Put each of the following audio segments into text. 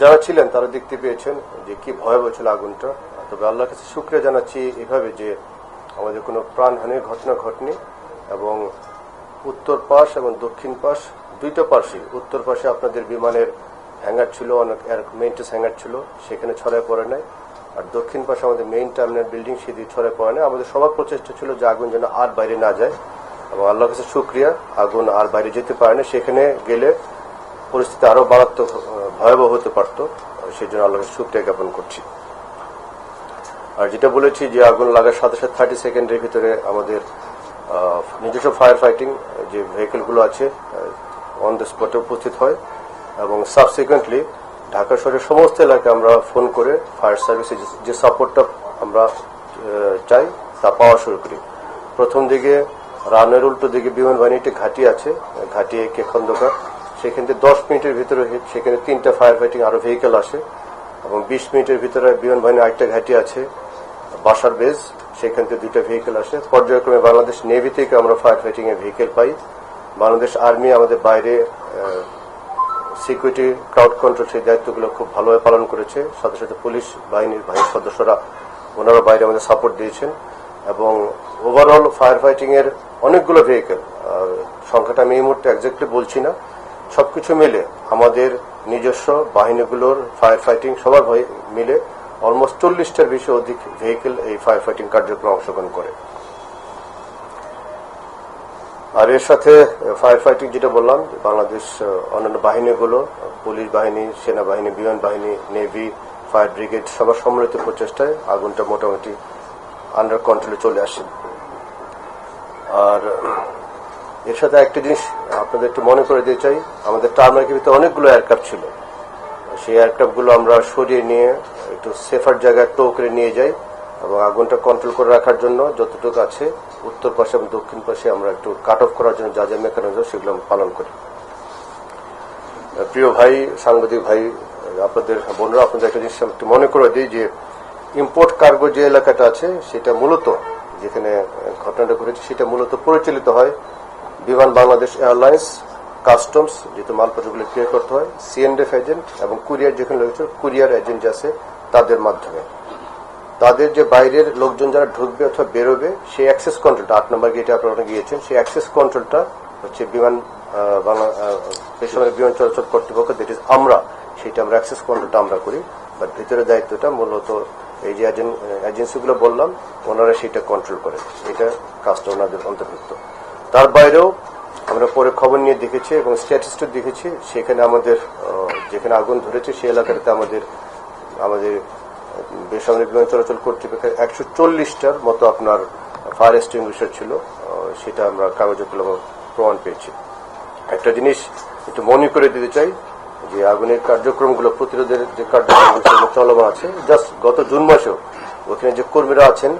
যারা ছিলেন তারা দেখতে পেয়েছেন যে কি ভয়াবহ ছিল আগুনটা। তবে আল্লাহর কাছে শুক্রিয়া জানাচ্ছি এভাবে যে আমাদের কোনো প্রাণহানির ঘটনা ঘটেনি এবং উত্তর পাশ এবং দক্ষিণ পাশ, দুইটা পাশে উত্তর পাশে আপনাদের বিমানের হ্যাঙ্গার ছিল, অনেক মেইনটেস হ্যাঙ্গার ছিল, সেখানে ছড়ায় পড়ে নাই। আর দক্ষিণ পাশে আমাদের মেইন টার্মিনাল বিল্ডিং সেদিকে ছড়ায় পড়ে নাই। আমাদের সবার প্রচেষ্টা ছিল যে আগুন যেন আর বাইরে না যায়। এবং আল্লাহর কাছে শুক্রিয়া, আগুন আর বাইরে যেতে পারে না। সেখানে গেলে পরিস্থিতি আরও মারাত্মক ভয়াবহ হতে পারত। সেই জন্য আল্লাহকে শুক্রিয়া জ্ঞাপন করছি। আর যেটা বলেছি যে আগুন লাগার সাথে সাথে থার্টি সেকেন্ডের ভিতরে আমাদের নিজস্ব ফায়ার ফাইটিং যে ভেহিকেলগুলো আছে অন দ্য স্পটে উপস্থিত হয় এবং সাবসিকুয়েন্টলি ঢাকা শহরের সমস্ত এলাকায় আমরা ফোন করে ফায়ার সার্ভিসে যে সাপোর্টটা আমরা চাই, তা পাওয়া শুরু করি। প্রথম দিকে রানের উল্টো দিকে বিমান বাহিনী একটি ঘাঁটি আছে, ঘাঁটি একে খন্দকার। সেখান থেকে দশ মিনিটের ভিতরে সেখানে তিনটা ফায়ার ফাইটিং আরও ভেহিকেল আসে এবং বিশ মিনিটের ভিতরে বিমান বাহিনী আরেকটা ঘাঁটি আছে বাসার বেজ সেখান থেকে দুইটা ভেহিকেল আসে। পর্যায়ক্রমে বাংলাদেশ নেভি থেকে আমরা ফায়ার ফাইটিং এর ভেহিকেল পাই। বাংলাদেশ আর্মি আমাদের বাইরে সিকিউরিটি ক্রাউড কন্ট্রোল সেই দায়িত্বগুলো খুব ভালোভাবে পালন করেছে। সাথে সাথে পুলিশ বাহিনীর বাহিনীর সদস্যরা ওনারা বাইরে আমাদের সাপোর্ট দিয়েছেন। এবং ওভারঅল ফায়ার ফাইটিং এর অনেকগুলো ভেহিকেল সংখ্যাটা আমি এই মুহূর্তে একজাক্টলি বলছি না। সবকিছু মিলে, আমাদের নিজস্ব বাহিনীগুলোর ফায়ার ফাইটিং সবার মিলে অলমোস্ট চল্লিশটার বেশি অধিক ভেহিকেল এই ফায়ার ফাইটিং কার্যক্রমে অংশগ্রহণ করে। আর এর সাথে ফায়ার ফাইটিং যেটা বললাম, বাংলাদেশ অন্যান্য বাহিনীগুলো, পুলিশ বাহিনী, সেনাবাহিনী, বিমান বাহিনী নেভি ফায়ার ব্রিগেড সবার সম্মিলিত প্রচেষ্টায় আগুনটা মোটামুটি আন্ডার কন্ট্রোলে চলে আসে। আর এর সাথে একটা জিনিস আপনাদের একটু মনে করে দিতে চাই। আমাদের টার্মার্কের ভিতরে অনেকগুলো এয়ারক্রাফট ছিল। সেই এয়ারক্রাফটগুলো আমরা সরিয়ে নিয়ে একটু সেফার জায়গায় টো করে নিয়ে যাই এবং আগুনটা কন্ট্রোল করে রাখার জন্য যতটুকু আছে উত্তর পাশে এবং দক্ষিণ পাশে আমরা একটু কাট অফ করার জন্য যা যা মেকানিজম সেগুলো আমরা পালন করি। প্রিয় ভাই, সাংবাদিক ভাই, আপনাদের বোনরা আপনাদের একটা জিনিস একটু মনে করে দিই যে ইম্পোর্ট কার্গো যে এলাকাটা আছে, সেটা মূলত যেখানে ঘটনাটা ঘটেছে, সেটা মূলত পরিচালিত হয় বিমান বাংলাদেশ এয়ারলাইন্স, কাস্টমস, যেহেতু মালপত্রগুলো ক্লিয়ার করতে হয় সিএনএফ এজেন্ট এবং কুরিয়ার যেখানে রয়েছে, কুরিয়ার এজেন্ট আছে, তাদের মাধ্যমে। তাদের যে বাইরের লোকজন যারা ঢুকবে অথবা বেরোবে, সেই অ্যাক্সেস কন্ট্রোলটা আট নম্বর গেটে আপনারা গিয়েছেন, সেই অ্যাক্সেস কন্ট্রোলটা হচ্ছে বিমান বাংলা বেসামরিক বিমান চলাচল কর্তৃপক্ষ দ্যাট ইজ আমরা, সেটা আমরা অ্যাক্সেস কন্ট্রোলটা আমরা করি। বাট ভিতরে দায়িত্বটা মূলত এই যে এজেন্সিগুলো বললাম, ওনারা সেটা কন্ট্রোল করে। এটা কাজটা অন্তর্ভুক্ত। তার বাইরেও আমরা পরে খবর নিয়ে দেখেছি এবং স্ট্যাটিস্টিক দেখেছি, সেখানে আমাদের যেখানে আগুন ধরেছে সেই এলাকাটাতে আমাদের আমাদের বেসামরিক বিমান চলাচল কর্তৃপক্ষের একশো চল্লিশটার মতো আপনার ফায়ার এক্সটিংগুইশার ছিল সেটা আমরা কাগজে কলমে প্রমাণ পেয়েছি। একটা জিনিস একটু মনে করে দিতে চাই, যে আগুনের কার্যক্রমগুলো প্রতিরোধের যে কার্যক্রমগুলো সেগুলো চলমান আছে জাস্ট গত জুন মাসেও ওখানে যে কর্মীরা আছেন,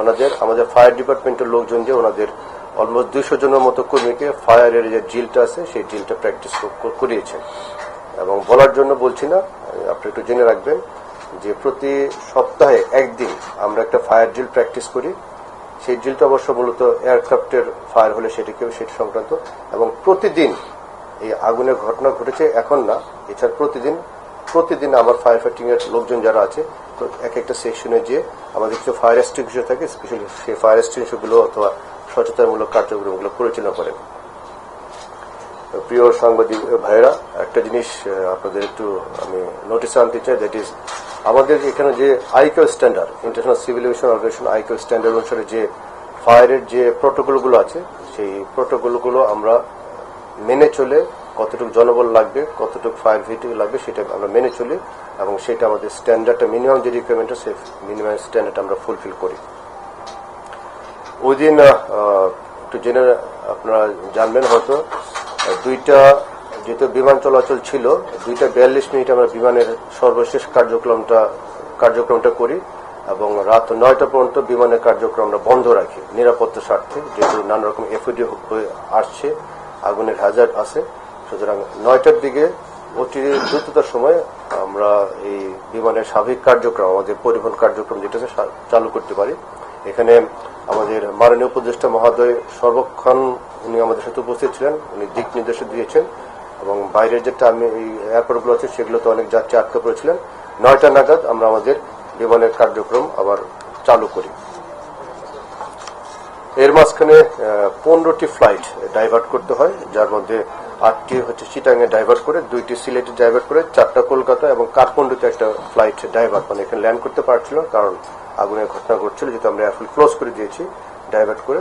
ওনাদের, আমাদের ফায়ার ডিপার্টমেন্টের লোকজন যে ওনাদের অলমোস্ট দুইশো জনের মতো কর্মীকে ফায়ারের যে জিলটা আছে, সেই জিলটা প্র্যাকটিস করিয়েছেন। এবং বলার জন্য বলছি না, আপনি একটু জেনে রাখবেন যে প্রতি সপ্তাহে একদিন আমরা একটা ফায়ার ড্রিল প্র্যাকটিস করি। সেই ড্রিলটা অবশ্য মূলত এয়ারক্রাফটের ফায়ার হলে সেটিকেও, সেটি সংক্রান্ত। এবং প্রতিদিন এই আগুনের ঘটনা ঘটেছে এখন না, এছাড়া প্রতিদিন প্রতিদিন আমার ফায়ার ফাইটিং এর লোকজন যারা আছে, তো এক একটা সেকশনে যে আমাদের কিছু ফায়ার এক্সটিংশন থাকে স্পেশালি সেই ফায়ার এক্সটিংশনগুলো অথবা সচেতনমূলক কার্যক্রমগুলো পরিচালনা করেন। প্রিয় সাংবাদিক ভাইরা একটা জিনিস আপনাদের একটু আমি নোটিস আনতে চাই দ্যাট ইজ আমাদের এখানে যে ICAO standard international civil aviation organization ICAO standard অনুসারে যে ফায়ারের যে প্রোটোকলগুলো আছে, সেই প্রোটোকলগুলো আমরা মেনে চলে কতটুকু জনবল লাগবে, কতটুকু ফায়ার ভেহিকল লাগবে, সেটা আমরা মেনে চলি এবং সেটা আমাদের স্ট্যান্ডার্ডটা মিনিমাম যে রিকোয়ারমেন্ট সেই মিনিমাম স্ট্যান্ডার্ড আমরা ফুলফিল করি। ওই দিন একটু জেনে আপনারা জানবেন হয়তো, দুইটা যেহেতু বিমান চলাচল ছিল, দুইটা বিয়াল্লিশ মিনিট আমরা বিমানের সর্বশেষ কার্যক্রমটা কার্যক্রমটা করি এবং রাত নয়টা পর্যন্ত বিমানের কার্যক্রম আমরা বন্ধ রাখি নিরাপত্তার স্বার্থে, যেহেতু নানা রকম এফওডি হয়ে আসছে, আগুনের হাজার আছে। সুতরাং নয়টার দিকে অতি দ্রুততার সময় আমরা এই বিমানের স্বাভাবিক কার্যক্রম, আমাদের পরিবহন কার্যক্রম যেটা চালু করতে পারি। এখানে আমাদের মাননীয় উপদেষ্টা মহোদয় সর্বক্ষণ উনি আমাদের সাথে উপস্থিত ছিলেন। উনি দিক নির্দেশ দিয়েছেন এবং বাইরের যে টার্মি, এই এয়ারপোর্টগুলো আছে, সেগুলোতে অনেক যাত্রী আটকে পড়েছিলেন। নয়টা নাগাদ আমরা আমাদের বিমানের কার্যক্রম আবার চালু করি। এর মাঝখানে পনেরোটি ফ্লাইট ডাইভার্ট করতে হয়, যার মধ্যে আটটি হচ্ছে চিটাঙে ডাইভার্ট করে, দুইটি সিলেটে ডাইভার্ট করে, চারটা কলকাতা এবং কাঠমান্ডুতে একটা ফ্লাইট ডাইভার্ট মানে এখানে ল্যান্ড করতে পারছিল, কারণ আগুনের ঘটনা ঘটছিল, যেহেতু আমরা এয়ারফিল ক্লোজ করে দিয়েছি ডাইভার্ট করে।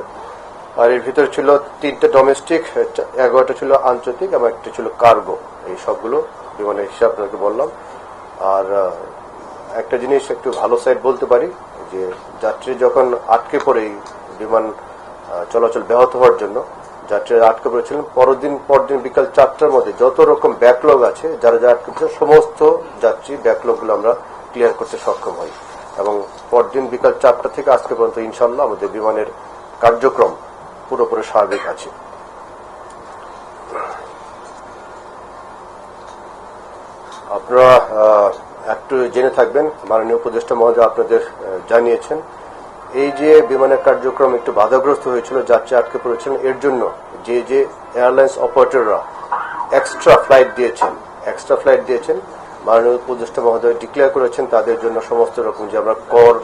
আর এর ভিতরে ছিল তিনটে ডোমেস্টিক এগারোটা ছিল আন্তর্জাতিক এবং একটা ছিল কার্গো এই সবগুলো বিমানের হিসাব আপনাকে বললাম। আর একটা জিনিস একটু ভালো সাইড বলতে পারি, যে যাত্রী যখন আটকে পড়ে বিমান চলাচল ব্যাহত হওয়ার জন্য যাত্রীরা আটকে পড়েছিলেন। পরদিন পরদিন বিকাল চারটার মধ্যে যত রকম ব্যাকলগ আছে, যারা যারা আটকে পড়েছে, সমস্ত যাত্রী ব্যাকলগগুলো আমরা ক্লিয়ার করতে সক্ষম হই। এবং পরদিন বিকাল চারটা থেকে আজকে পর্যন্ত ইনশাল্লাহ আমাদের বিমানের কার্যক্রম পুরোপুরি স্বাভাবিক আছে। আপনারা একটু জেনে থাকবেন। মাননীয় উপদেষ্টা মহোদয় আপনাদের জানিয়েছেন এই যে বিমানের কার্যক্রম একটু বাধাগ্রস্ত হয়েছিল, যাত্রী আটকে পড়েছিলেন এর জন্য যে যে এয়ারলাইন্স অপারেটররা এক্সট্রা ফ্লাইট দিয়েছেন এক্সট্রা ফ্লাইট দিয়েছেন, মাননীয় উপদেষ্টা মহোদয় ডিক্লেয়ার করেছেন তাদের জন্য সমস্ত রকম যে আমরা কর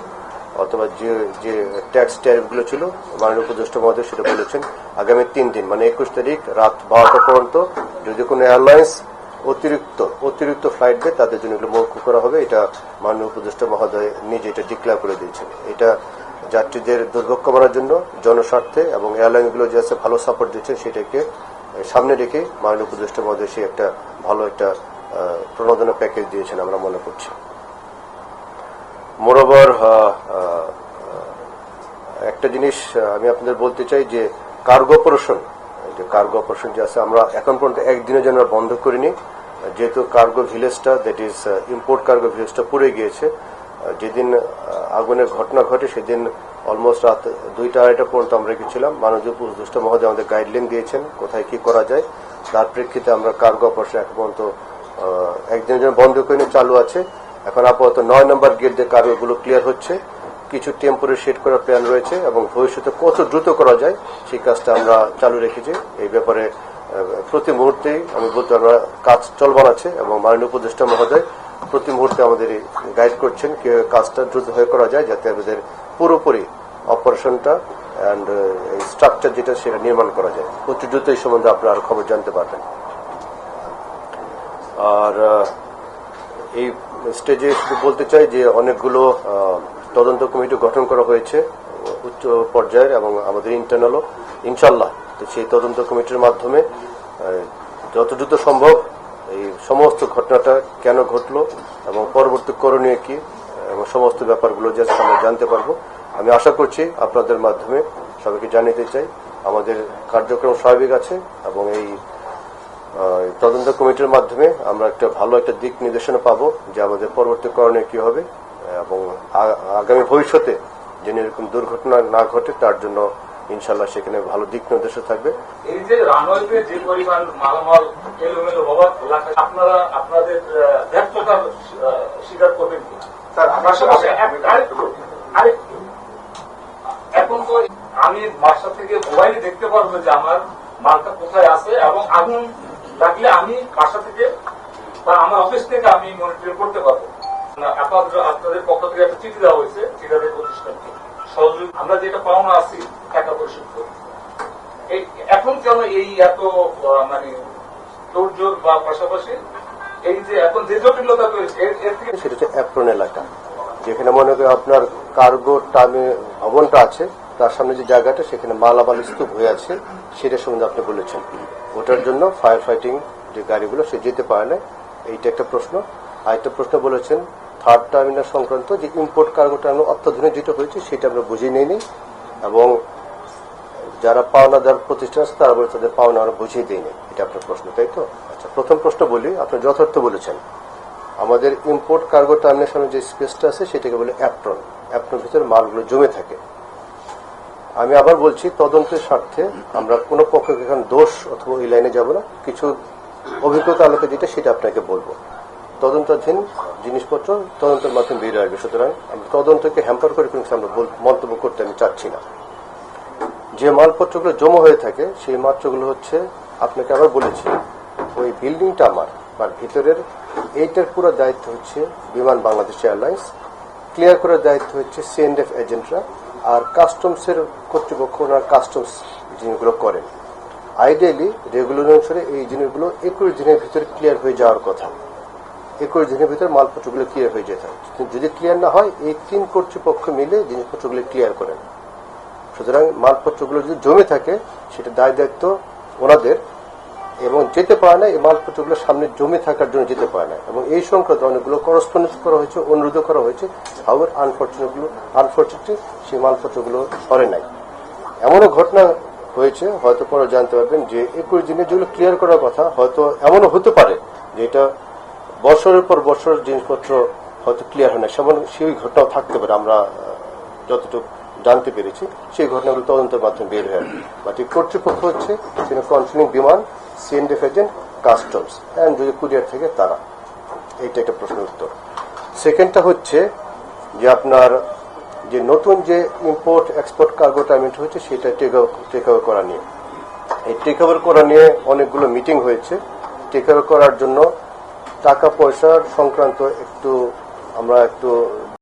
অথবা যে যে ট্যাক্স ট্যারিফগুলো ছিল, মাননীয় উপদেষ্টা মহোদয় সেটা বলেছেন। আগামী তিন দিন মানে একুশ তারিখ রাত বারোটা পর্যন্ত যদি কোনো এয়ারলাইন্স অতিরিক্ত অতিরিক্ত ফ্লাইট দেয়, তাদের জন্য এগুলো মৌকুব করা হবে। এটা মাননীয় উপদেষ্টা মহোদয় নিজে এটা ডিক্লেয়ার করে দিয়েছেন। এটা যাত্রীদের দুর্ভোগ কমানোর জন্য জনস্বার্থে এবং এয়ারলাইনগুলো যে আছে ভালো সাপোর্ট দিচ্ছে সেটাকে সামনে রেখে মাননীয় উপদেষ্টা মহোদয় সে একটা ভালো একটা প্রণোদনা প্যাকেজ দিয়েছেন আমরা মনে করছি। মোরওভার একটা জিনিস আমি আপনাদের বলতে চাই যে কার্গো অপারেশন যে কার্গো অপারেশন যে আছে আমরা এখন পর্যন্ত একদিনের জন্য বন্ধ করিনি। যেহেতু কার্গো ভিলেজটা দ্যাট ইজ ইম্পোর্ট কার্গো ভিলেজটা পুড়ে গিয়েছে যেদিন আগুনের ঘটনা ঘটে সেদিন অলমোস্ট রাত দুইটা আড়াইটা পর্যন্ত আমরা রেখেছিলাম মাননীয় উপদেষ্টা মহোদয় আমাদের গাইডলাইন দিয়েছেন কোথায় কি করা যায়। তার প্রেক্ষিতে আমরা কার্গো অপারেশন এখন পর্যন্ত আহ, একদিনের জন্য বন্ধ করিনি চালু আছে। এখন আপাতত নয় নম্বর গেট দিয়ে কার্গোগুলো ক্লিয়ার হচ্ছে। কিছু টেম্পোরারি সেট করার প্ল্যান রয়েছে এবং ভবিষ্যতে কত দ্রুত করা যায় সেই কাজটা আমরা চালু রেখেছি। এই ব্যাপারে প্রতি মুহূর্তেই আমি বলতে আমরা কাজ চলমান আছে এবং মাননীয় উপদেষ্টা মহোদয় প্রতি মুহূর্তে আমাদের গাইড করছেন কাজটা দ্রুত হয়ে করা যায় যাতে আমাদের পুরোপুরি অপারেশনটা অ্যান্ড স্ট্রাকচার যেটা সেটা নির্মাণ করা যায়। অতি দ্রুত এই সম্বন্ধে আপনারা আরও খবর জানতে পারবেন। আর এই স্টেজে শুধু বলতে চাই যে অনেকগুলো তদন্ত কমিটি গঠন করা হয়েছে, উচ্চ পর্যায়ের এবং আমাদের ইন্টারনালও ইনশাল্লাহ তো সেই তদন্ত কমিটির মাধ্যমে যত দ্রুত সম্ভব এই সমস্ত ঘটনাটা কেন ঘটলো এবং পরবর্তী করণীয় কি, এবং সমস্ত ব্যাপারগুলো যে আমরা জানতে পারব। আমি আশা করছি আপনাদের মাধ্যমে সবাইকে জানিয়ে চাই, আমাদের কার্যক্রম স্বাভাবিক আছে এবং এই তদন্ত কমিটির মাধ্যমে আমরা একটা ভালো একটা দিক নির্দেশনা পাবো যে আমাদের পরবর্তী করণীয় কি হবে, এবং আগামী ভবিষ্যতে যেন এরকম দুর্ঘটনা না ঘটে তার জন্য ইনশাল্লাহ সেখানে ভালো দিক নির্দেশনা থাকবে। এই যে রানওয়েতে যে পরিমাণ মালামাল এলোমেলো হওয়ার আপনারা আপনাদের আহ, স্বীকার করবেন স্যার, আমার পাশাপাশি এক- আরেকটু আরেকটু এখন তো আমি বাসা থেকে মোবাইলে দেখতে পারব যে আমার মালটা কোথায় আছে এবং আগুন লাগলে আমি বাসা থেকে বা আমার অফিস থেকে আমি মনিটরিং করতে পারব। না, আপনাদের আপনাদের পক্ষ থেকে একটা চিঠি দেওয়া হয়েছে ঠিকাদার প্রতিষ্ঠানকে। সহযোগী আমরা যেটা পাওনা আছি এখন কেন এই এত মানে তোড়জোড় বা পাশাপাশি এই যে এখন যে জটিলতা রয়েছে এর থেকে সেটা হচ্ছে এলাকা, যেখানে মনে করি আপনার কার্গো টার্মে ভবনটা আছে, তার সামনে যে জায়গাটা, সেখানে মালামাল স্তূপ হয়ে আছে, সেটা সম্বন্ধে আপনি বলেছেন। ওটার জন্য ফায়ার ফাইটিং যে গাড়িগুলো, সে যেতে পারে না, এইটা একটা প্রশ্ন। আর একটা প্রশ্ন বলেছেন থার্ড টার্মিনাল সংক্রান্ত যে ইম্পোর্ট কার্গো টার্মিনাল অত্যাধুনিক যেটা হয়েছে, সেটা আমরা বুঝিয়ে নিইনি, এবং যারা পাওনাদার প্রতিষ্ঠান আছে, তারা বলে তাদের পাওনা আমরা বুঝিয়ে দিইনি। এটা আপনার প্রশ্ন, তাই তো? আচ্ছা প্রথম প্রশ্ন বলি, আপনি যথার্থ বলেছেন। আমাদের ইম্পোর্ট কার্গো টার্মিনেশনের যে স্পেসটা আছে, সেটাকে বলে অ্যাপ্রন অ্যাপ্রনের ভিতরে মালগুলো জমে থাকে। আমি আবার বলছি, তদন্তের স্বার্থে আমরা কোনো পক্ষকে এখন দোষ অথবা এই লাইনে যাব না। কিছু অভিজ্ঞতা আলোকে যেটা, সেটা আপনাকে বলব। তদন্তাধীন জিনিসপত্র তদন্তের মাধ্যমে বেরিয়ে আসবে। সুতরাং আমি তদন্তকে হ্যাম্পার করে কিন্তু আমরা মন্তব্য করতে আমি চাচ্ছি না। যে মালপত্রগুলো জমা হয়ে থাকে, সেই মাত্রগুলো হচ্ছে আপনাকে আবার বলেছি, ওই বিল্ডিংটা আমার বা ভিতরের এইটার পুরো দায়িত্ব হচ্ছে বিমান বাংলাদেশ এয়ারলাইন্স, ক্লিয়ার করার দায়িত্ব হচ্ছে সিএনএফ এজেন্টরা আর কাস্টমসের কর্তৃপক্ষ ওনার কাস্টমস জিনিসগুলো করেন। আইডিয়ালি রেগুলার অনুসারে এই জিনিসগুলো একুশ দিনের ভিতরে ক্লিয়ার হয়ে যাওয়ার কথা। একুশ দিনের ভিতরে মালপত্রগুলো ক্লিয়ার হয়ে যেতে হয়। যদি ক্লিয়ার না হয়, এই তিন কর্তৃপক্ষ মিলে জিনিসপত্রগুলো ক্লিয়ার করেন। সুতরাং মালপত্রগুলো যদি জমে থাকে, সেটা দায় দায়িত্ব ওনাদের এবং যেতে পারে না, এই মালপত্রগুলো সামনে জমে থাকার জন্য যেতে পারে না। এবং এই সংক্রান্ত অনেকগুলো করসপন্ডেন্স করা হয়েছে অনুরোধ করা হয়েছে। হাউর আনফর্চুনেটগুলো আনফর্চুনেটলি সেই মালপত্রগুলো সরে নাই। এমনও ঘটনা হয়েছে, হয়তো পরে জানতে পারবেন যে একুশ দিনে যেগুলো ক্লিয়ার করার কথা, হয়তো এমনও হতে পারে যে এটা বছরের পর বছর জিনিসপত্র হয়তো ক্লিয়ার হয় না। সেমন সেই ঘটনাও থাকতে পারে। আমরা যতটুকু জানতে পেরেছি, সেই ঘটনাগুলো তদন্তের মাধ্যমে বের হয়ে। আসবে বাকি কর্তৃপক্ষ হচ্ছে তিনি কন্ট্রোলিং বিমান C and F agent customs and যদি কুরিয়ার থেকে তারা। এইটা একটা প্রশ্নের উত্তর। সেকেন্ডটা হচ্ছে যে আপনার যে নতুন যে ইম্পোর্ট এক্সপোর্ট কার্গো টার্মিনেট হয়েছে সেটা টেক ওভার করা নিয়ে। এই টেক ওভার করা নিয়ে অনেকগুলো মিটিং হয়েছে। টেক ওভার করার জন্য টাকা পয়সার সংক্রান্ত একটু আমরা একটু